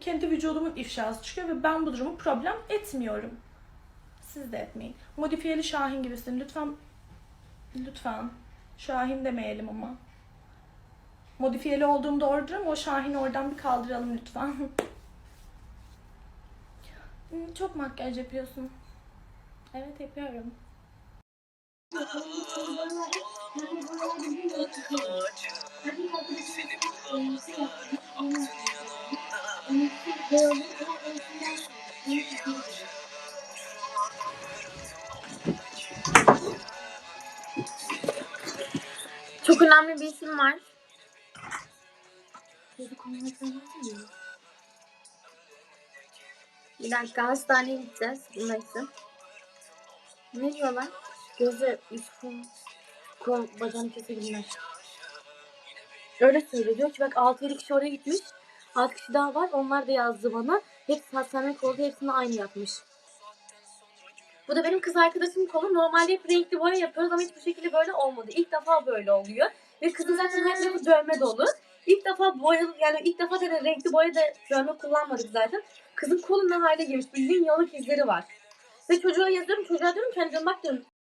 kendi vücudumun ifşası çıkıyor ve ben bu durumu problem etmiyorum. Siz de etmeyin. Modifiyeli Şahin gibisin. Lütfen lütfen Şahin demeyelim ama. Modifiyeli olduğum doğrudur ama o Şahin'i oradan bir kaldıralım lütfen. Hmm, Çok makyaj yapıyorsun. Evet yapıyorum. Çok önemli bir isim var. Bir dakika hastaneye gideceğiz. Neyse. Ne diyorlar? Gözü üst kol, bacağını kesebilirler. Öyle söylüyor. Diyor ki bak 6-7 kişi oraya gitmiş. 6 kişi daha var. Onlar da yazdı bana. Hepsi hastanelik oldu. Hepsini aynı yapmış. Bu da benim kız arkadaşımın kolu. Normalde hep renkli boya yapıyoruz ama hiçbir şekilde böyle olmadı. İlk defa böyle oluyor. Ve kızın zaten her tarafı dövme dolu. İlk defa boyalı yani ilk defa da renkli boya da dövme kullanmadık zaten. Kızın kolu ne hale gelmiş. Bildiğin yalık izleri var. Ve çocuğa yazıyorum. Çocuğa diyorum ki hani bak diyorum